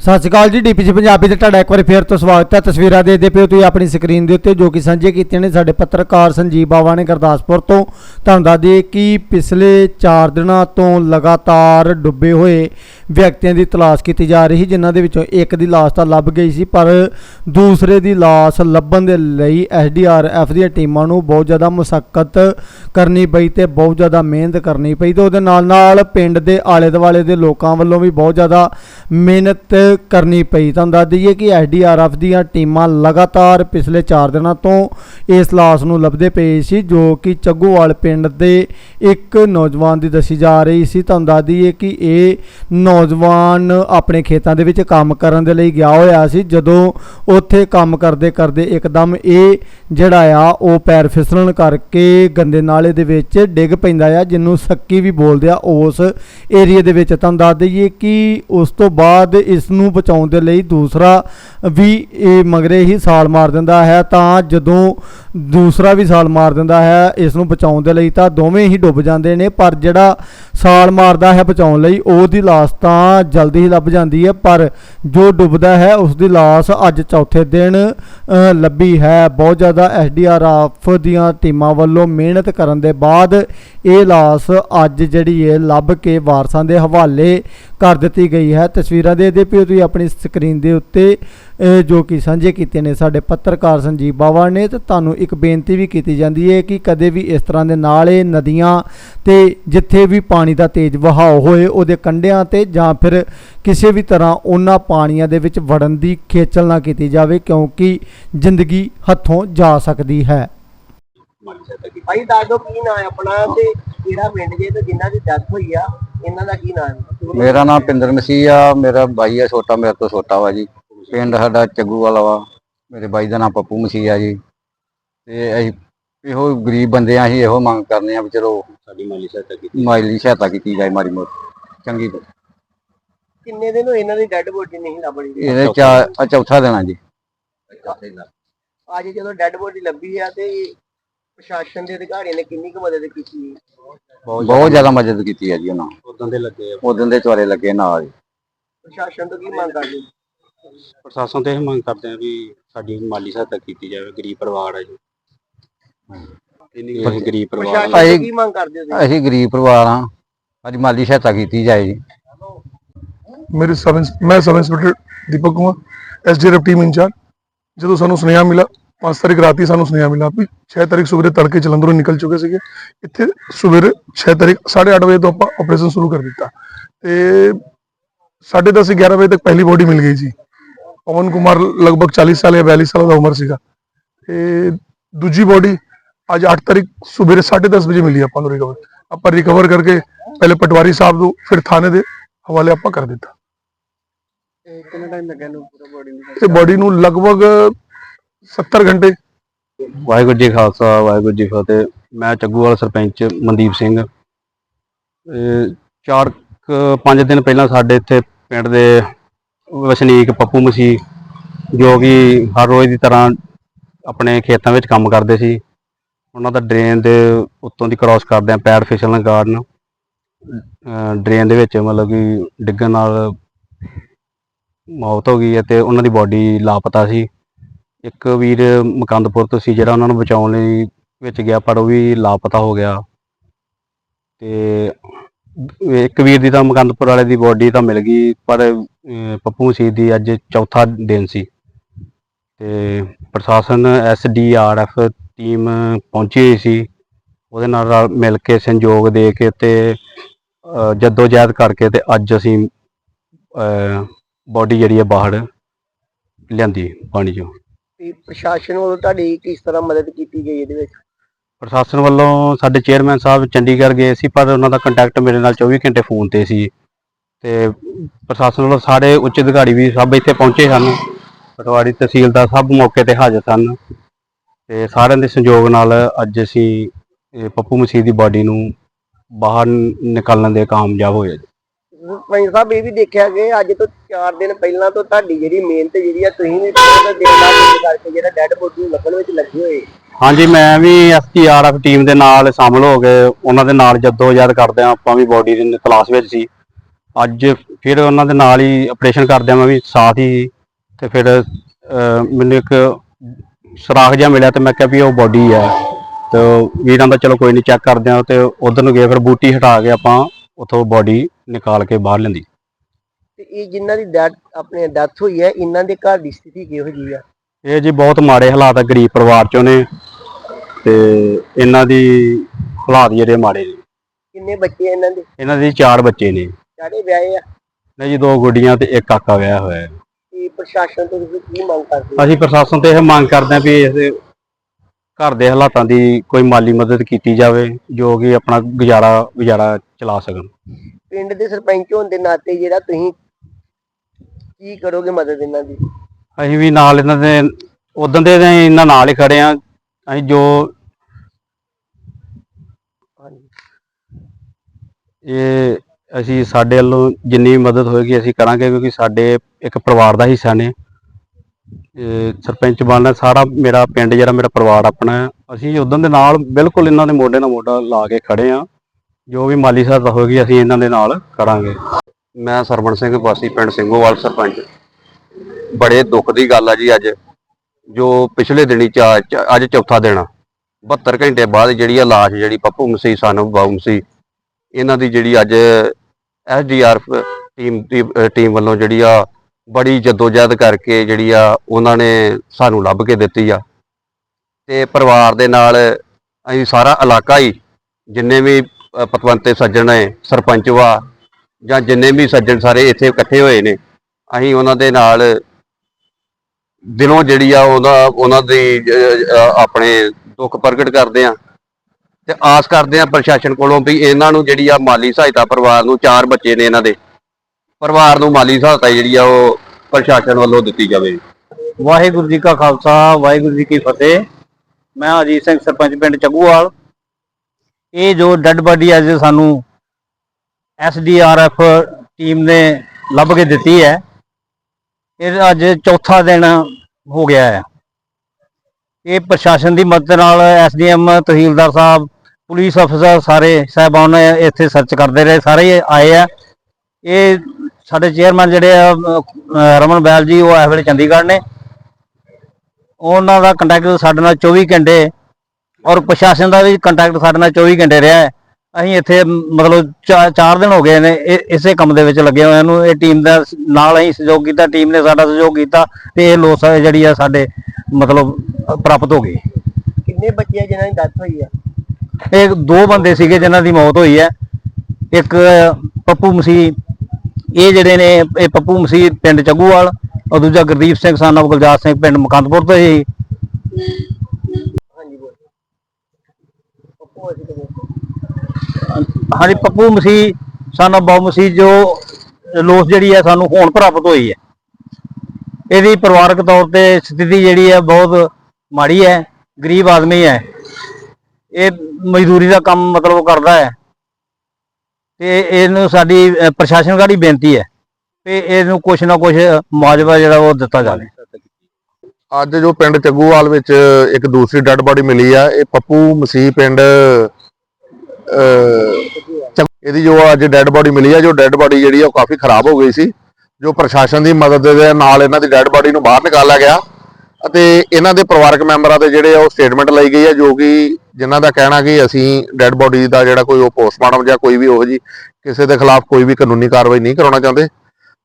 ਸਤਿ ਸ਼੍ਰੀ ਅਕਾਲ ਜੀ ਡੀਪੀਸੀ ਪੰਜਾਬੀ ਤੇ ਤੁਹਾਡਾ ਇੱਕ ਵਾਰੀ ਫੇਰ ਤੋਂ ਸਵਾਗਤ ਹੈ। ਤਸਵੀਰਾਂ ਦੇਖਦੇ ਪਿਓ ਤੁਸੀਂ ਆਪਣੀ ਸਕਰੀਨ ਦੇ ਉੱਤੇ ਜੋ ਕਿ ਸਾਂਝੇ ਕੀਤੀਆਂ ਨੇ ਸਾਡੇ ਪੱਤਰਕਾਰ ਸੰਜੀਵ ਬਾਵਾ ਨੇ ਗੁਰਦਾਸਪੁਰ ਤੋਂ। ਤੁਹਾਨੂੰ ਦੱਸ ਦਈਏ ਕਿ ਪਿਛਲੇ 4 ਦਿਨਾਂ ਤੋਂ ਲਗਾਤਾਰ ਡੁੱਬੇ ਹੋਏ ਵਿਅਕਤੀਆਂ ਦੀ ਤਲਾਸ਼ ਕੀਤੀ ਜਾ ਰਹੀ ਜਿਨ੍ਹਾਂ ਦੇ ਵਿੱਚੋਂ ਇੱਕ ਦੀ ਲਾਸ਼ ਤਾਂ ਲੱਭ ਗਈ ਸੀ, ਪਰ ਦੂਸਰੇ ਦੀ ਲਾਸ਼ ਲੱਭਣ ਦੇ ਲਈ ਐਸਡੀਆਰਐਫ ਦੀਆਂ ਟੀਮਾਂ ਨੂੰ ਬਹੁਤ ਜ਼ਿਆਦਾ ਮੁਸ਼ਕਲ ਕਰਨੀ ਪਈ ਤੇ ਬਹੁਤ ਜ਼ਿਆਦਾ ਮਿਹਨਤ ਕਰਨੀ ਪਈ ਤੇ ਉਹਦੇ ਨਾਲ ਨਾਲ ਪਿੰਡ ਦੇ ਆਲੇ ਦੁਆਲੇ ਦੇ ਲੋਕਾਂ ਵੱਲੋਂ ਵੀ ਬਹੁਤ ਜ਼ਿਆਦਾ ਮਿਹਨਤ ਕਰਨੀ ਪਈ। ਤੁਹਾਨੂੰ ਦੱਸ ਦਈਏ ਕਿ ਐਸਡੀਆਰਐਫ ਦੀਆਂ ਟੀਮਾਂ ਲਗਾਤਾਰ ਪਿਛਲੇ 4 ਦਿਨਾਂ ਤੋਂ ਇਸ ਲਾਸ਼ ਨੂੰ ਲੱਭਦੇ ਪਏ ਸੀ, ਜੋ ਕਿ ਚੱਗੂਵਾਲ ਪਿੰਡ ਦੇ ਇੱਕ ਨੌਜਵਾਨ ਦੀ ਦੱਸੀ ਜਾ ਰਹੀ ਸੀ। ਤੁਹਾਨੂੰ ਦੱਸ ਦਈਏ ਕਿ ਇਹ ਨੌਜਵਾਨ ਆਪਣੇ ਖੇਤਾਂ ਦੇ ਵਿੱਚ ਕੰਮ ਕਰਨ ਦੇ ਲਈ ਗਿਆ ਹੋਇਆ ਸੀ। ਜਦੋਂ ਉੱਥੇ ਕੰਮ ਕਰਦੇ ਕਰਦੇ ਇੱਕਦਮ ਇਹ ਜਿਹੜਾ ਆ, ਉਹ ਪੈਰ ਫਿਸਲਣ ਕਰਕੇ ਗੰਦੇ ਨਾਲੇ ਦੇ ਵਿੱਚ ਡਿੱਗ ਪੈਂਦਾ ਆ, ਜਿਹਨੂੰ ਸੱਕੀ ਵੀ ਬੋਲਦੇ ਆ ਉਸ ਏਰੀਆ ਦੇ ਵਿੱਚ। ਤੁਹਾਨੂੰ ਦੱਸ ਦਈਏ ਕਿ ਉਸ ਤੋਂ ਬਾਅਦ ਇਸ ਨੂੰ ਬਚਾਉਣ ਦੇ ਲਈ ਦੂਸਰਾ ਵੀ ਇਹ ਮਗਰੇ ਹੀ ਸਾਲ ਮਾਰ ਦਿੰਦਾ ਹੈ, ਤਾਂ ਜਦੋਂ ਦੂਸਰਾ ਵੀ ਸਾਲ ਮਾਰ ਦਿੰਦਾ ਹੈ, ਇਸ ਨੂੰ ਬਚਾਉਣ ਦੇ ਲਈ ਤਾਂ ਦੋਵੇਂ ਹੀ ਡੁੱਬ ਜਾਂਦੇ ਨੇ, ਪਰ ਜਿਹੜਾ ਸਾਲ ਮਾਰਦਾ ਹੈ ਬਚਾਉਣ ਲਈ, ਉਹਦੀ ਲਾਸ਼ ਤਾਂ ਜਲਦੀ ਹੀ ਲੱਭ ਜਾਂਦੀ ਹੈ, ਪਰ ਜੋ ਡੁੱਬਦਾ ਹੈ ਉਸ ਦੀ ਲਾਸ਼ ਅੱਜ ਚੌਥੇ ਦਿਨ ਲੱਭੀ ਹੈ। ਬਹੁਤ ਜ਼ਿਆਦਾ ਐਸਡੀਆਰਐਫ ਦੀਆਂ ਟੀਮਾਂ ਵੱਲੋਂ ਮਿਹਨਤ ਕਰਨ ਦੇ ਬਾਅਦ ਇਹ ਲਾਸ਼ ਅੱਜ ਜਿਹੜੀ ਹੈ ਲੱਭ ਕੇ ਵਾਰਸਾਂ ਦੇ ਹਵਾਲੇ ਕਰ ਦਿੱਤੀ ਗਈ ਹੈ। ਤਸਵੀਰਾਂ ਦੇ ਦੇ ਪਿਓ ਤੁਸੀਂ ਆਪਣੀ ਸਕਰੀਨ ਦੇ ਉੱਤੇ ਜੋ ਕਿ ਸਾਂਝੇ ਕੀਤੇ ਨੇ ਸਾਡੇ ਪੱਤਰਕਾਰ ਸੰਜੀਵ ਬਾਵਾ ਨੇ, ਤੇ ਤੁਹਾਨੂੰ ਇੱਕ ਬੇਨਤੀ ਵੀ ਕੀਤੀ ਜਾਂਦੀ ਹੈ ਕਿ ਕਦੇ ਵੀ ਇਸ ਤਰ੍ਹਾਂ ਦੇ ਨਾਲੇ ਨਦੀਆਂ ਤੇ ਜਿੱਥੇ ਵੀ ਪਾਣੀ ਦਾ ਤੇਜ਼ ਵਹਾਅ ਹੋਏ, ਉਹਦੇ ਕੰਢਿਆਂ ਤੇ ਜਾਂ ਫਿਰ ਕਿਸੇ ਵੀ ਤਰ੍ਹਾਂ ਉਹਨਾਂ ਪਾਣੀਆਂ ਦੇ ਵਿੱਚ ਵੜਨ ਦੀ ਖੇਚਲ ਨਾ ਕੀਤੀ ਜਾਵੇ, ਕਿਉਂਕਿ ਜ਼ਿੰਦਗੀ ਹੱਥੋਂ ਜਾ ਸਕਦੀ ਹੈ। ਭਾਈ ਦੱਸ ਦਿਓ ਕੀ ਨਾਂ ਹੈ ਆਪਣਾ ਤੇ ਕਿਹੜਾ ਪਿੰਡ ਜੇ ਤੇ ਜਿਨ੍ਹਾਂ ਦੀ ਡੈਥ ਹੋਈ ਆ ਇਹਨਾਂ ਦਾ ਕੀ ਨਾਂ ਹੈ? ਮੇਰਾ ਨਾਮ ਪਿੰਦਰ ਮਸੀਹ ਆ ਮੇਰਾ ਬਾਈ ਆ ਛੋਟਾ ਮੇਰੇ ਤੋਂ ਛੋਟਾ ਵਾ ਜੀ। ਪਿੰਡ ਸਾਡਾ ਚੱਗੂ ਵਾਲਾ ਵਾ ਮੇਰੇ ਬਾਈ ਦਾ ਨਾਮ ਪੱਪੂ ਮਸੀਹ ਆ ਜੀ। ਤੇ ਅਸੀਂ ਇਹੋ ਗਰੀਬ ਬੰਦੇ ਆ ਅਸੀਂ ਇਹੋ ਮੰਗ ਕਰਨੇ ਆ ਵੀ ਚਲੋ ਸਾਡੀ ਮਾਲੀ ਸਹਾਇਤਾ ਕੀਤੀ ਮਾਲੀ ਸਹਾਇਤਾ ਕੀਤੀ ਜਾਏ ਮਾਰੀ ਮੋਟ ਚੰਗੀ ਕਿੰਨੇ ਦਿਨ ਹੋਏ ਇਹਨਾਂ ਦੀ ਡੈੱਡ ਬੋਡੀ ਨਹੀਂ ਲੱਭਣੀ? ਇਹਦੇ ਚਾ ਚੌਥਾ ਦਿਨ ਆ ਜੀ। ਅੱਜ ਜਦੋਂ ਡੈੱਡ ਬੋਡੀ ਲੱਭੀ ਆ ਤੇ ਪ੍ਰਸ਼ਾਸਨ ਦੇ ਅਧਿਕਾਰੀਆਂ ਨੇ ਕਿੰਨੀ ਕੁ ਮਦਦ ਕੀਤੀ ਬਹੁਤ ਜ਼ਿਆਦਾ ਮਦਦ ਕੀਤੀ ਹੈ ਜੀ ਉਹਨਾਂ ਉਦੋਂ ਦੇ ਲੱਗੇ ਉਦੋਂ ਦੇ ਚਵਾਰੇ ਲੱਗੇ ਨਾਲ ਜੀ ਪ੍ਰਸ਼ਾਸਨ ਤੋਂ ਕੀ ਮੰਗ ਕਰਦੇ ਪ੍ਰਸ਼ਾਸਨ ਤੋਂ ਇਹ ਮੰਗ ਕਰਦੇ ਆ ਵੀ ਸਾਡੀ ਮਾਲੀ ਸਹਾਇਤਾ ਕੀਤੀ ਜਾਵੇ ਗਰੀਬ ਪਰਿਵਾਰ ਹੈ ਜੀ। ਇੰਨੀ ਅਸੀਂ ਗਰੀਬ ਪਰਿਵਾਰ ਪ੍ਰਸ਼ਾਸਨ ਆ। ਤੋਂ ਭਾਈ- ਕੀ ਮੰਗ ਕਰਦੇ ਹੋ ਤੁਸੀਂ? ਅਸੀਂ ਗਰੀਬ ਪਰਿਵਾਰ ਆ ਸਾਡੀ ਮਾਲੀ ਸਹਾਇਤਾ ਕੀਤੀ ਜਾਏ ਜੀ। ਮੇਰੇ ਸਬ ਇੰਸ- ਮੈਂ sub inspector Deepak Kumar SDRF team incharge ਜਦੋਂ ਸਾਨੂੰ ਸੁਨੇਹਾ ਮਿਲਾ 5 ਤਾਰੀਖ ਰਾਤੀ ਸਾਨੂੰ ਸੁਨੇਹਾ ਮਿਲਾ ਵੀ 6 ਤਾਰੀਖ ਸਵੇਰੇ ਤੜਕੇ ਜਲੰਧਰੋਂ ਨਿਕਲ ਚੁੱਕੇ ਸੀਗੇ। ਇੱਥੇ ਸਵੇਰੇ 6 ਤਾਰੀਖ 8:30 ਵਜੇ ਤੋਂ ਆਪਾਂ ਆਪਰੇਸ਼ਨ ਸ਼ੁਰੂ ਕਰ ਦਿੱਤਾ। ਤੇ 10:30 11 ਵਜੇ ਤੱਕ ਪਹਿਲੀ ਬੋਡੀ ਮਿਲ ਗਈ ਸੀ ਪਵਨ ਕੁਮਾਰ ਲਗਭਗ 40 ਸਾਲ ਜਾਂ 42 ਸਾਲ ਦਾ ਉਮਰ ਸੀਗਾ। ਤੇ ਦੂਜੀ ਬੋਡੀ ਅੱਜ 8 ਤਾਰੀਖ ਸਵੇਰੇ 10:30 ਵਜੇ ਮਿਲੀ ਆਪਾਂ ਨੂੰ ਰਿਕਵਰ ਆਪਾਂ ਰਿਕਵਰ ਕਰਕੇ ਪਹਿਲੇ ਪਟਵਾਰੀ ਸਾਹਿਬ ਨੂੰ ਫਿਰ ਥਾਣੇ ਦੇ ਹਵਾਲੇ ਆਪਾਂ ਕਰ ਦਿੱਤਾ। ਕਿੰਨਾ ਟਾਈਮ ਲੱਗਿਆ ਨੂੰ ਪੂਰਾ ਬੋਡੀ ਨੂੰ ਤੇ ਬੋਡੀ ਨੂੰ ਲਗਭਗ 70 ਘੰਟੇ। ਵਾਹਿਗੁਰੂ ਜੀ ਖਾਲਸਾ, ਵਾਹਿਗੁਰੂ ਜੀ ਫਤਿਹ। ਮੈਂ ਚੱਗੂਵਾਲ ਸਰਪੰਚ ਮਨਦੀਪ ਸਿੰਘ। ਚਾਰ ਪੰਜ ਦਿਨ ਪਹਿਲਾਂ ਸਾਡੇ ਇੱਥੇ ਪਿੰਡ ਦੇ ਵਸਨੀਕ ਪੱਪੂ ਮਸੀਹ, ਜੋ ਕਿ ਹਰ ਰੋਜ਼ ਦੀ ਤਰ੍ਹਾਂ ਆਪਣੇ ਖੇਤਾਂ ਵਿੱਚ ਕੰਮ ਕਰਦੇ ਸੀ, ਉਹਨਾਂ ਦਾ ਡਰੇਨ ਦੇ ਉੱਤੋਂ ਦੀ ਕ੍ਰਾਸ ਕਰਦੇ ਆ, ਪੈਰ ਫਿਸਲਣ ਕਾਰਨ। ਡਰੇਨ ਦੇ ਵਿੱਚ ਮਤਲਬ ਕਿ ਡਿੱਗਣ ਨਾਲ ਮੌਤ ਹੋ ਗਈ ਹੈ ਤੇ ਉਹਨਾਂ ਦੀ ਬਾਡੀ ਲਾਪਤਾ ਸੀ। ਇੱਕ ਵੀਰ ਮਕੰਦਪੁਰ ਤੋਂ ਸੀ ਜਿਹੜਾ ਉਹਨਾਂ ਨੂੰ ਬਚਾਉਣ ਲਈ ਵਿੱਚ ਗਿਆ ਪਰ ਉਹ ਵੀ ਲਾਪਤਾ ਹੋ ਗਿਆ। ਤੇ ਇੱਕ ਵੀਰ ਦੀ ਤਾਂ ਮਕੰਦਪੁਰ ਵਾਲੇ ਦੀ ਬੋਡੀ ਤਾਂ ਮਿਲ ਗਈ ਪਰ ਪੱਪੂ ਮਸੀਹ ਦੀ ਅੱਜ ਚੌਥਾ ਦਿਨ ਸੀ। ਤੇ ਪ੍ਰਸ਼ਾਸਨ ਐਸਡੀਆਰਐਫ ਟੀਮ ਪਹੁੰਚੀ ਹੋਈ ਸੀ। ਉਹਦੇ ਨਾਲ ਰਲ ਮਿਲ ਕੇ ਸੰਯੋਗ ਦੇ ਕੇ ਤੇ ਅਹ, ਜਹਿਦ ਕਰਕੇ ਤੇ ਅੱਜ ਅਸੀਂ ਬੋਡੀ ਜਿਹੜੀ ਹੈ ਬਾਹਰ ਲਿਆਂਦੀ ਪਾਣੀ ਚੋਂ। ਤੇ ਪ੍ਰਸ਼ਾਸਨ ਵੱਲੋਂ ਤੁਹਾਡੀ ਕਿਸ ਤਰ੍ਹਾਂ ਮਦਦ ਕੀਤੀ ਗਈ ਇਹਦੇ ਵਿੱਚ? ਪ੍ਰਸ਼ਾਸਨ ਵੱਲੋਂ ਸਾਡੇ ਚੇਅਰਮੈਨ ਸਾਹਿਬ ਚੰਡੀਗੜ੍ਹ ਗਏ ਸੀ, ਪਰ ਉਹਨਾਂ ਦਾ ਕੰਟੈਕਟ ਮੇਰੇ ਨਾਲ 24 ਘੰਟੇ ਫੋਨ ਤੇ ਸੀ। ਤੇ ਪ੍ਰਸ਼ਾਸਨ ਵੱਲੋਂ ਸਾਰੇ ਉੱਚ ਅਧਿਕਾਰੀ ਵੀ ਸਭ ਇੱਥੇ ਪਹੁੰਚੇ ਹਨ ਪਟਵਾਰੀ ਤਹਿਸੀਲਦਾਰ ਸਭ ਮੌਕੇ ਤੇ ਹਾਜ਼ਰ ਸਨ। ਤੇ ਸਾਰਿਆਂ ਦੇ ਸੰਯੋਗ ਨਾਲ ਅੱਜ ਅਸੀਂ ਇਹ ਪੱਪੂ ਮਸੀਹ ਦੀ ਬਾਡੀ ਨੂੰ ਬਾਹਰ ਨਿਕਾਲਣ ਦੇ ਕਾਮਯਾਬ ਹੋਏ ਸਰਪੰਚ ਸਾਹਿਬ, ਇਹ ਵੀ ਦੇਖਿਆ ਕਿ ਅੱਜ ਤੋਂ 4 ਦਿਨ ਪਹਿਲਾਂ ਤੋਂ ਤੁਹਾਡੀ ਜਿਹੜੀ ਮਿਹਨਤ ਜਿਹੜੀ ਆ, ਤੁਸੀਂ ਵੀ ਬਹੁਤ ਦਿਨ ਦਾ ਕਰਕੇ ਜਿਹੜਾ ਡੈੱਡ ਬੋਡੀ ਨੂੰ ਲੱਭਣ ਵਿੱਚ ਲੱਗੇ ਹੋਏ। ਹਾਂਜੀ, ਮੈਂ ਵੀ ਐਸਟੀਆਰਐਫ ਟੀਮ ਦੇ ਨਾਲ ਸ਼ਾਮਲ ਹੋ ਕੇ ਉਹਨਾਂ ਦੇ ਨਾਲ ਜਦੋਜਹਿਦ ਕਰਦੇ ਹਾਂ, ਆਪਾਂ ਵੀ ਬਾਡੀ ਦੀ ਤਲਾਸ਼ ਵਿੱਚ ਸੀ। ਅੱਜ ਫਿਰ ਉਹਨਾਂ ਦੇ ਨਾਲ ਹੀ ਆਪਰੇਸ਼ਨ ਕਰਦਿਆਂ ਮੈਂ ਵੀ ਸਾਥ ਹੀ। ਤੇ ਫਿਰ ਮੈਨੂੰ ਇੱਕ ਸੁਰਾਖ ਜਿਹਾ ਮਿਲਿਆ ਤੇ ਮੈਂ ਕਿਹਾ ਵੀ ਉਹ ਬੋਡੀ ਹੈ ਤੇ ਵੀਰਾਂ ਦਾ ਚਲੋ ਕੋਈ ਨਹੀਂ ਚੈੱਕ ਕਰਦੇ ਆ ਤੇ ਉਧਰ ਨੂੰ ਗਏ, ਫਿਰ ਬੂਟੀ ਹਟਾ ਕੇ ਆਪਾਂ ਉਥੋਂ ਬੋਡੀ ਨਿਕਾਲ ਕੇ ਬਾਹਰ ਲੈਂਦੀ ਤੇ ਇਹ ਜਿਨ੍ਹਾਂ ਦੀ ਡੈਥ ਆਪਣੇ ਡੈਥ ਹੋਈ ਹੈ ਇਹਨਾਂ ਦੇ ਘਰ ਦੀ ਸਥਿਤੀ ਕਿਹੋ ਜੀ ਆ? ਇਹ ਜੀ ਬਹੁਤ ਮਾੜੇ ਹਾਲਾਤ ਆ ਗਰੀਬ ਪਰਿਵਾਰ ਚੋਂ ਨੇ। ਤੇ ਇਹਨਾਂ ਦੀ ਹਾਲਾਤ ਜਿਹੜੇ ਮਾੜੇ ਨੇ। ਕਿੰਨੇ ਬੱਚੇ ਆ ਇਹਨਾਂ ਦੇ? ਇਹਨਾਂ ਦੇ ਚਾਰ ਬੱਚੇ ਨੇ। ਸਾਰੇ ਵਿਆਹੇ ਆ। ਨੇ ਜੀ ਦੋ ਗੁੱਡੀਆਂ ਤੇ ਇੱਕ ਕਾਕਾ ਵਿਆਹਿਆ ਹੋਇਆ ਹੈ। ਤੇ ਪ੍ਰਸ਼ਾਸਨ ਤੋਂ ਤੁਸੀਂ ਕੀ ਮੰਗ ਕਰਦੇ ਹੋ? ਅਸੀਂ ਪ੍ਰਸ਼ਾਸਨ ਤੇ ਇਹ ਮੰਗ ਕਰਦੇ ਹਾਂ ਵੀ ਇਸ ਘਰ ਦੇ ਹਾਲਾਤਾਂ ਦੀ ਕੋਈ ਮਾਲੀ ਮਦਦ ਕੀਤੀ ਜਾਵੇ ਜੋ ਕਿ ਆਪਣਾ ਗੁਜ਼ਾਰਾ ਗੁਜ਼ਾਰਾ ਚਲਾ ਸਕਣ। ਪਿੰਡ ਦੇ ਸਰਪੰਚ ਹੋਣ ਦੇ ਨਾਤੇ ਜਿਹੜਾ ਤੁਸੀਂ ਕੀ ਕਰੋਗੇ ਮਦਦ ਇਹਨਾਂ ਦੀ? ਅਸੀਂ ਵੀ ਨਾਲ ਇਹਨਾਂ ਦੇ ਉਦੋਂ ਦੇ ਅਸੀਂ ਇਹਨਾਂ ਨਾਲ ਹੀ ਖੜੇ ਆ ਅਸੀਂ ਜੋ ਹਾਂਜੀ। ਇਹ ਅਸੀਂ ਸਾਡੇ ਵੱਲੋਂ ਜਿੰਨੀ ਮਦਦ ਹੋਏਗੀ ਅਸੀਂ ਕਰਾਂਗੇ ਕਿਉਂਕਿ ਸਾਡੇ ਇੱਕ ਪਰਿਵਾਰ ਦਾ ਹਿੱਸਾ ਨੇ। ਇਹ ਸਰਪੰਚ ਬਣਨਾ ਸਾਰਾ ਮੇਰਾ ਪਿੰਡ ਜਿਹੜਾ ਮੇਰਾ ਪਰਿਵਾਰ ਆਪਣਾ ਹੈ। ਅਸੀਂ ਉਦੋਂ ਦੇ ਨਾਲ ਬਿਲਕੁਲ ਇਹਨਾਂ ਦੇ ਮੋਢੇ ਨਾਲ ਮੋਢਾ ਲਾ ਕੇ ਖੜੇ ਆ ਜੋ ਵੀ ਮਾਲੀ ਸਹਾਇਤਾ ਹੋਏਗੀ ਅਸੀਂ ਇਹਨਾਂ ਦੇ ਨਾਲ ਕਰਾਂਗੇ। ਮੈਂ ਸਰਵਣ ਸਿੰਘ ਵਾਸੀ, ਪਿੰਡ ਸਿੰਘੋਵਾਲ ਸਰਪੰਚ। ਬੜੇ ਦੁੱਖ ਦੀ ਗੱਲ ਆ ਜੀ ਅੱਜ, ਜੋ ਪਿਛਲੇ ਦਿਨੀ ਚਾ- ਅੱਜ ਚੌਥਾ ਦਿਨ ਆ। 72 ਘੰਟੇ ਬਾਅਦ ਜਿਹੜੀ ਆ ਲਾਸ਼ ਜਿਹੜੀ ਪੱਪੂ ਮਸੀਹ ਸਾਨੂੰ ਬਾਉ ਮਸੀਹ, ਇਹਨਾਂ ਦੀ ਜਿਹੜੀ ਅੱਜ ਐਸਡੀਆਰਐਫ ਟੀਮ ਦੀ ਟੀਮ ਵੱਲੋਂ ਜਿਹੜੀ ਆ ਬੜੀ ਜਦੋਜਹਿਦ ਕਰਕੇ ਜਿਹੜੀ ਆ ਉਹਨਾਂ ਨੇ ਸਾਨੂੰ ਲੱਭ ਕੇ ਦਿੱਤੀ ਆ। ਤੇ ਪਰਿਵਾਰ ਦੇ ਨਾਲ ਅਸੀਂ ਸਾਰਾ ਇਲਾਕਾ ਹੀ ਜਿੰਨੇ ਵੀ ਪਤਵੰਤੇ ਸੱਜਣ ਨੇ, ਸਰਪੰਚ ਵਾ, ਜਾਂ ਜਿੰਨੇ ਵੀ ਸੱਜਣ ਸਾਰੇ ਇੱਥੇ ਇਕੱਠੇ ਹੋਏ ਨੇ, ਅਸੀਂ ਉਹਨਾਂ ਦੇ ਨਾਲ ਦਿਲੋਂ ਜਿਹੜੀ ਆ ਉਹਦਾ, ਉਹਨਾਂ ਦੀ ਆਪਣੇ ਦੁੱਖ ਪ੍ਰਗਟ ਕਰਦੇ ਆ ਤੇ ਆਸ ਕਰਦੇ ਆ ਪ੍ਰਸ਼ਾਸਨ ਕੋਲੋਂ ਵੀ ਇਹਨਾਂ ਨੂੰ ਜਿਹੜੀ ਆ ਮਾਲੀ ਸਹਾਇਤਾ ਪਰਿਵਾਰ ਨੂੰ, ਚਾਰ ਬੱਚੇ ਨੇ ਇਹਨਾਂ ਦੇ, ਪਰਿਵਾਰ ਨੂੰ ਮਾਲੀ ਸਹਾਇਤਾ ਜਿਹੜੀ ਆ ਉਹ ਪ੍ਰਸ਼ਾਸਨ ਵੱਲੋਂ ਦਿੱਤੀ ਜਾਵੇ। ਵਾਹਿਗੁਰੂ ਜੀ ਕਾ ਖਾਲਸਾ, ਵਾਹਿਗੁਰੂ ਜੀ ਕੀ ਫਤਿਹ। ਮੈਂ ਅਜੀਤ ਸਿੰਘ, ਸਰਪੰਚ ਪਿੰਡ ਚੱਗੂਵਾਲ। ਇਹ ਜੋ ਡੈੱਡ ਬਾਡੀ ਅੱਜ ਸਾਨੂੰ ਐਸਡੀਆਰਐਫ ਟੀਮ ਨੇ ਲੱਭ ਕੇ ਦਿੱਤੀ ਹੈ, ਇਹ ਅੱਜ ਚੌਥਾ ਦਿਨ ਹੋ ਗਿਆ ਹੈ। ਇਹ ਪ੍ਰਸ਼ਾਸਨ ਦੀ ਮਦਦ ਨਾਲ ਐਸਡੀਐਮ ਤਹਿਸੀਲਦਾਰ ਸਾਹਿਬ, ਪੁਲਿਸ ਅਫਸਰ ਸਾਰੇ ਸਾਹਿਬਾਨ ਇੱਥੇ ਸਰਚ ਕਰਦੇ ਰਹੇ, ਸਾਰੇ ਆਏ ਆ। ਇਹ ਸਾਡੇ ਚੇਅਰਮੈਨ ਜਿਹੜੇ ਆ ਰਮਨ ਬੈਲ ਜੀ, ਉਹ ਇਸ ਵੇਲੇ ਚੰਡੀਗੜ੍ਹ ਨੇ। ਉਹਨਾਂ ਦਾ ਕੰਟੈਕਟ ਸਾਡੇ ਨਾਲ 24 ਘੰਟੇ ਔਰ ਪ੍ਰਸ਼ਾਸਨ ਦਾ ਵੀ ਕੰਟੈਕਟ ਸਾਡੇ ਨਾਲ 24 ਘੰਟੇ ਰਿਹਾ ਹੈ। ਅਸੀਂ ਇੱਥੇ ਮਤਲਬ 4 ਦਿਨ ਹੋ ਗਏ ਨੇ ਇਸੇ ਕੰਮ ਦੇ ਵਿੱਚ ਲੱਗੇ ਹੋਏ ਨੂੰ ਇਹ ਟੀਮ ਦਾ ਨਾਲ ਅਸੀਂ ਸਹਿਯੋਗ ਕੀਤਾ ਟੀਮ ਨੇ ਸਾਡਾ ਸਹਿਯੋਗ ਕੀਤਾ ਤੇ ਇਹ ਲੋਸ ਜਿਹੜੀ ਆ ਸਾਡੇ ਮਤਲਬ ਪ੍ਰਾਪਤ ਹੋ ਗਈ। ਕਿੰਨੇ ਬੱਚੇ ਜਿਨ੍ਹਾਂ ਦੀ ਡੈਥ ਹੋਈ ਆ? ਇਹ ਦੋ ਬੰਦੇ ਸੀਗੇ ਜਿਨ੍ਹਾਂ ਦੀ ਮੌਤ ਹੋਈ ਹੈ। ਇੱਕ ਪੱਪੂ ਮਸੀਹ ਇਹ ਜਿਹੜੇ ਨੇ ਇਹ ਪੱਪੂ ਮਸੀਹ ਪਿੰਡ ਚੱਗੂਵਾਲ ਔਰ ਦੂਜਾ ਗੁਰਦੀਪ ਸਿੰਘ ਸਾਨਾ ਗੁਲਜਾਰ ਸਿੰਘ ਪਿੰਡ ਮੁਕੰਦਪੁਰ ਤੋਂ ਹੀ ਹਾਂਜੀ ਬੋਲ ਪੱਪੂ ਅਸੀਂ ਕਿਵੇਂ ਹਾਂਜੀ, ਪੱਪੂ ਮਸੀਹ, ਸਾਨੂੰ ਬਾਉ ਮਸੀਹ ਜੋ ਲੋਸ ਜਿਹੜੀ ਹੈ ਸਾਨੂੰ ਹੋਣ ਪ੍ਰਾਪਤ ਹੋਈ ਹੈ। ਇਹਦੀ ਪਰਿਵਾਰਕ ਤੌਰ ਤੇ ਸਥਿਤੀ ਜਿਹੜੀ ਹੈ ਬਹੁਤ ਮਾੜੀ ਹੈ, ਗਰੀਬ ਆਦਮੀ ਹੈ। ਇਹ ਮਜ਼ਦੂਰੀ ਦਾ ਕੰਮ ਮਤਲਬ ਕਰਦਾ ਹੈ। ਤੇ ਇਹਨੂੰ ਸਾਡੀ ਪ੍ਰਸ਼ਾਸਨ ਗਾੜੀ ਬੇਨਤੀ ਹੈ ਤੇ ਇਹਨੂੰ ਕੁਛ ਨਾ ਕੁਛ ਮੁਆਵਜ਼ਾ ਜਿਹੜਾ ਉਹ ਦਿੱਤਾ ਜਾਵੇ। ਅੱਜ ਜੋ ਪਿੰਡ ਚੱਗੂਵਾਲ ਵਿੱਚ ਇੱਕ ਦੂਸਰੀ ਡੈੱਡ ਬਾਡੀ ਮਿਲੀ ਆ, ਇਹ ਪੱਪੂ ਮਸੀਹ ਪਿੰਡ ਇਹਦੀ ਜੋ ਅੱਜ ਡੈੱਡ ਬਾਡੀ ਮਿਲੀ ਆ, ਜੋ ਡੈੱਡ ਬਾਡੀ ਜਿਹੜੀ ਆ ਉਹ ਕਾਫੀ ਖਰਾਬ ਹੋ ਗਈ ਸੀ, ਜੋ ਪ੍ਰਸ਼ਾਸਨ ਦੀ ਮਦਦ ਦੇ ਨਾਲ ਇਹਨਾਂ ਦੀ ਡੈੱਡ ਬਾਡੀ ਨੂੰ ਬਾਹਰ ਨਿਕਾਲਿਆ ਗਿਆ ਅਤੇ ਇਹਨਾਂ ਦੇ ਪਰਿਵਾਰਕ ਮੈਂਬਰਾਂ ਦੇ ਜਿਹੜੇ ਆ ਉਹ ਸਟੇਟਮੈਂਟ ਲਈ ਗਈ ਆ, ਜੋ ਕਿ ਜਿਨ੍ਹਾਂ ਦਾ ਕਹਿਣਾ ਕਿ ਅਸੀਂ ਡੈੱਡ ਬਾਡੀ ਦਾ ਜਿਹੜਾ ਕੋਈ ਉਹ ਪੋਸਟਮਾਰਟਮ ਜਾਂ ਕੋਈ ਵੀ ਉਹ ਜੀ, ਕਿਸੇ ਦੇ ਖਿਲਾਫ ਕੋਈ ਵੀ ਕਾਨੂੰਨੀ ਕਾਰਵਾਈ ਨਹੀਂ ਕਰਾਉਣਾ ਚਾਹੁੰਦੇ।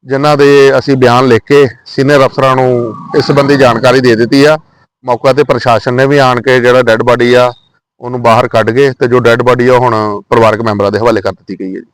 ਜਿਨ੍ਹਾਂ ਦੇ ਅਸੀਂ ਬਿਆਨ ਲਿਖ ਕੇ ਸੀਨੀਅਰ ਅਫਸਰਾਂ ਨੂੰ ਇਸ ਸੰਬੰਧੀ ਜਾਣਕਾਰੀ ਦੇ ਦਿੱਤੀ ਆ। ਮੌਕਾ ਤੇ ਪ੍ਰਸ਼ਾਸਨ ਨੇ ਵੀ ਆਣ ਕੇ ਜਿਹੜਾ ਡੈੱਡ ਬਾਡੀ ਆ, ਉਹਨੂੰ ਬਾਹਰ ਕੱਢ ਕੇ ਤੇ ਜੋ ਡੈੱਡ ਬਾਡੀ ਆ, ਉਹ ਹੁਣ ਪਰਿਵਾਰਕ ਮੈਂਬਰਾਂ ਦੇ ਹਵਾਲੇ ਕਰ ਦਿੱਤੀ ਗਈ ਹੈ ਜੀ।